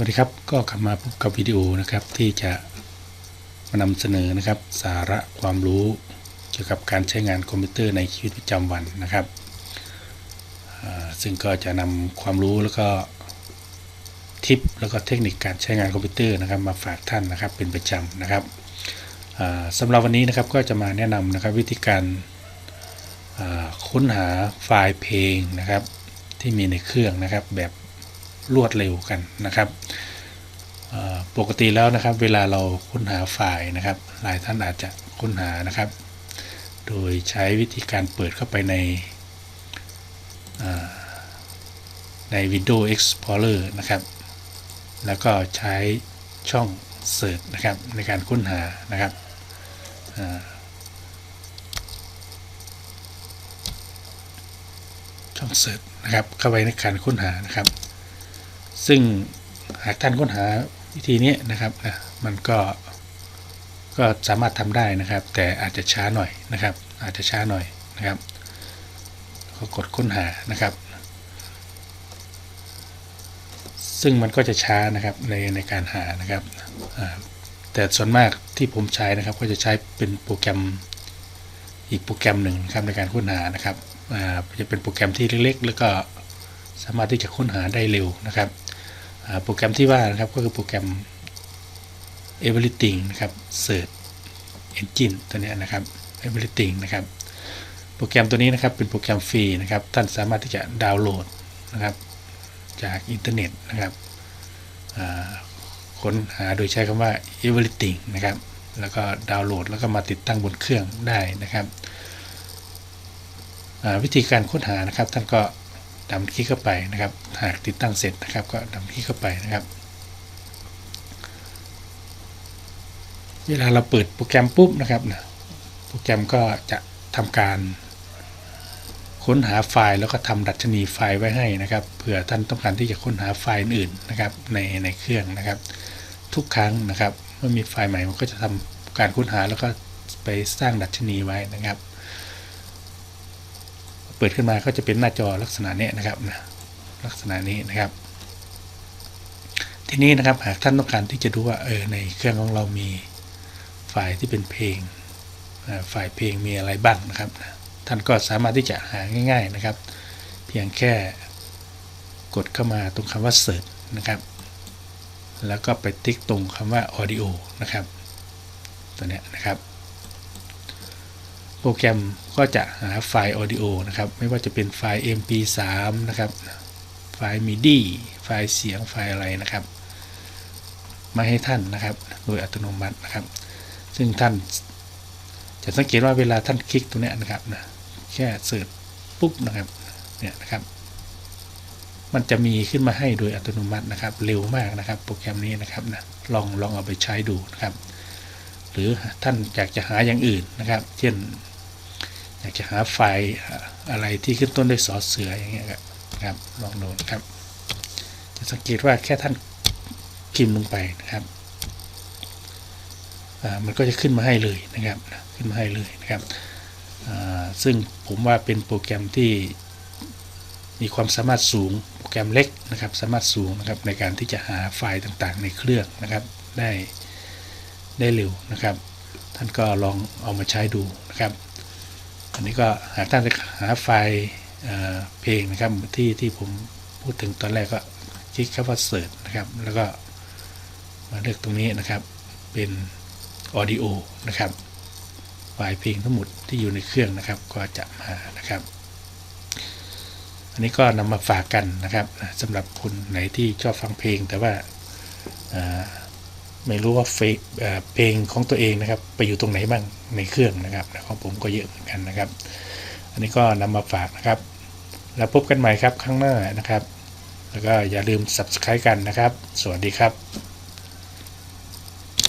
วัสดีครับก็กลับมาพบกับวิดีโอนะครับที่จะมานำเสนอนะครับ สาระความรู้เกี่ยวกับการใช้งานคอมพิวเตอร์ในชีวิตประจำวันนะครับซึ่งก็จะนำความรู้แล้วก็ทิปแล้วก็เทคนิคการใช้งานคอมพิวเตอร์นะครับ มาฝากท่านนะครับเป็นประจำนะครับอ่าสำหรับวันนี้นะครับก็จะมาแนะนำนะครับวิธีการค้นหาไฟล์เพลงนะครับ ที่มีในเครื่องนะครับแบบรวดเร็วกันนะครับ ปกติแล้วนะครับ เวลาเราค้นหาไฟล์นะครับ หลายท่านอาจจะค้นหานะครับ โดยใช้วิธีการเปิดเข้าไปในใน Windows Explorer นะครับ แล้วก็ใช้ช่อง Search นะครับในการค้นหานะครับช่อง Search นะครับเข้าไปในการค้นหานะครับ ซึ่งหากท่านค้นหา วิธีนี้นะครับมันก็ก็สามารถทำได้นะครับ แต่อาจจะช้าหน่อยนะครับ อาจจะช้าหน่อยนะครับก็กดค้นหานะครับ ซึ่งมันก็จะช้านะครับในในการหานะครับแต่ส่วนมากที่ผมใช้นะครับก็จะใช้เป็นโปรแกรมอีกโปรแกรมหนึ่งครับในการค้นหานะครับจะเป็นโปรแกรมที่เล็กๆ แล้วก็สามารถที่จะค้นหาได้เร็วนะครับ โปรแกรมที่ว่านะครับก็คือโปรแกรม Everything นะครับ Search Engine ตัวนี้นะครับ Everything นะครับ โปรแกรมตัวนี้นะครับเป็นโปรแกรมฟรีนะครับ ท่านสามารถที่จะดาวน์โหลดนะครับ จากอินเทอร์เน็ตนะครับค้นหาโดยใช้คำว่า Everything นะครับแล้วก็ดาวน์โหลดแล้วก็มาติดตั้งบนเครื่องได้นะครับวิธีการค้นหานะครับท่านก็ ดำคลิกเข้าไปนะครับ หากติดตั้งเสร็จนะครับ ก็ดำคลิกเข้าไปนะครับ เวลาเราเปิดโปรแกรมปุ๊บนะครับนะโปรแกรมก็จะทำการ ค้นหาไฟล์แล้วก็ทำดัชนีไฟล์ไว้ให้นะครับเผื่อท่านต้องการที่จะค้นหาไฟล์อื่นนะครับ ในในเครื่องนะครับ ทุกครั้งนะครับเมื่อมีไฟล์ใหม่มันก็จะทำการค้นหาแล้วก็ไปสร้างดัชนีไว้นะครับ เปิดขึ้นมาก็จะเป็นหน้าจอลักษณะนี้นะครับนะลักษณะนี้นะครับ ทีนี้นะครับหากท่านต้องการที่จะดูว่าเออในเครื่องของเรามีไฟล์ที่เป็นเพลงไฟล์เพลงมีอะไรบ้างนะครับ ท่านก็สามารถที่จะหาง่าย ๆนะครับ เพียงแค่กดเข้ามาตรงคำว่า search นะครับ แล้วก็ไปติ๊กตรงคำว่า audio นะครับ ตัวเนี้ยนะครับ โปรแกรมก็จะหาไฟล์ audio นะครับ ไม่ว่าจะเป็นไฟล์ mp3 นะครับ ไฟล์ midi ไฟล์เสียง ไฟล์อะไรนะครับ มาให้ท่านนะครับ โดยอัตโนมัตินะครับ ซึ่งท่านจะสังเกตว่าเวลาท่านคลิกตรงนี้นะครับนะ แค่เสิร์ชปุ๊บนะครับ เนี่ยนะครับ มันจะมีขึ้นมาให้โดยอัตโนมัตินะครับ เร็วมากนะครับ โปรแกรมนี้นะครับนะ ลองลองเอาไปใช้ดูนะครับ หรือท่านอยากจะหาอย่างอื่นนะครับ เช่น อยากจะหาไฟล์อะไรที่ขึ้นต้นด้วยสอเสืออย่างเงี้ยครับลองดูครับ จะสังเกตว่าแค่ท่านพิมพ์ลงไปนะครับมันก็จะขึ้นมาให้เลยนะครับ ขึ้นมาให้เลยนะครับ ซึ่งผมว่าเป็นโปรแกรมที่มีความสามารถสูง โปรแกรมเล็กนะครับ สามารถสูงนะครับในการที่จะหาไฟล์ต่างๆ ในเครื่องนะครับ ได้ได้เร็วนะครับ ท่านก็ลองเอามาใช้ดูนะครับ อันนี้ก็หากท่านจะหาไฟล์เพลงนะครับที่ที่ผมพูดถึงตอนแรกก็คลิกคำว่าเสิร์ชนะครับ แล้วก็มาเลือกตรงนี้นะครับ เป็น audio นะครับไฟล์เพลงทั้งหมดที่อยู่ในเครื่องนะครับ ก็จะมานะครับ อันนี้ก็นำมาฝากกันนะครับสำหรับคนไหนที่ชอบฟังเพลงแต่ว่า ไม่รู้ว่าเพลงของตัวเองนะครับ ไปอยู่ตรงไหนบ้างในเครื่องนะครับของผมก็เยอะเหมือนกันนะครับ อันนี้ก็นำมาฝากนะครับ แล้วพบกันใหม่ครับข้างหน้านะครับ แล้วก็อย่าลืม subscribe กันนะครับ สวัสดีครับ